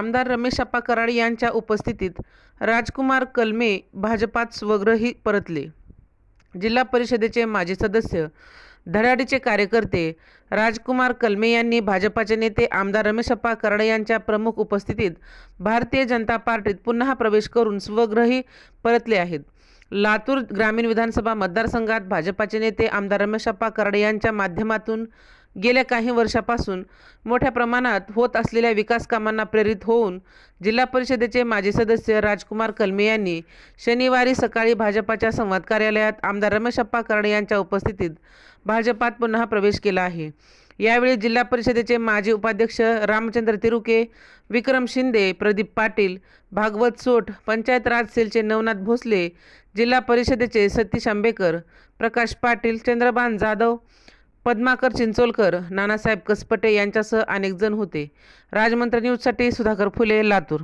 आमदार रमेश अप्पा कराड यांच्या उपस्थितीत राजकुमार कलमे भाजपात स्वग्रही परतले. जिल्हा परिषदेचे माजी सदस्य धडाडीचे कार्यकर्ते राजकुमार कलमे यांनी भाजपाचे नेते आमदार रमेशप्पा कराड यांच्या प्रमुख उपस्थितीत भारतीय जनता पार्टीत पुन्हा प्रवेश करून स्वग्रही परतले आहेत. लातूर ग्रामीण विधानसभा मतदारसंघात भाजपाचे नेते आमदार रमेशप्पा कराडे यांच्या माध्यमातून गेल्या काही वर्षापासून मोठ्या प्रमाणात होत असलेल्या विकास कामांना प्रेरित होऊन जिल्हा परिषदेचे माजी सदस्य राजकुमार कलमे यांनी शनिवारी सकाळी भाजपाच्या संवाद कार्यालयात आमदार रमेशप्पा कर्णे यांच्या उपस्थितीत भाजपात पुन्हा प्रवेश केला आहे. यावेळी जिल्हा परिषदेचे माजी उपाध्यक्ष रामचंद्र तिरुके विक्रम शिंदे प्रदीप पाटील भागवत सोट पंचायत राज सेलचे नवनाथ भोसले जिल्हा परिषदेचे सतीश आंबेकर प्रकाश पाटील चंद्रभान जाधव पद्माकर चिंचोलकर नानासाहेब कसपटे यांच्यासह अनेक जण होते. राजमंत्र न्यूजसाठी सुधाकर फुले लातूर.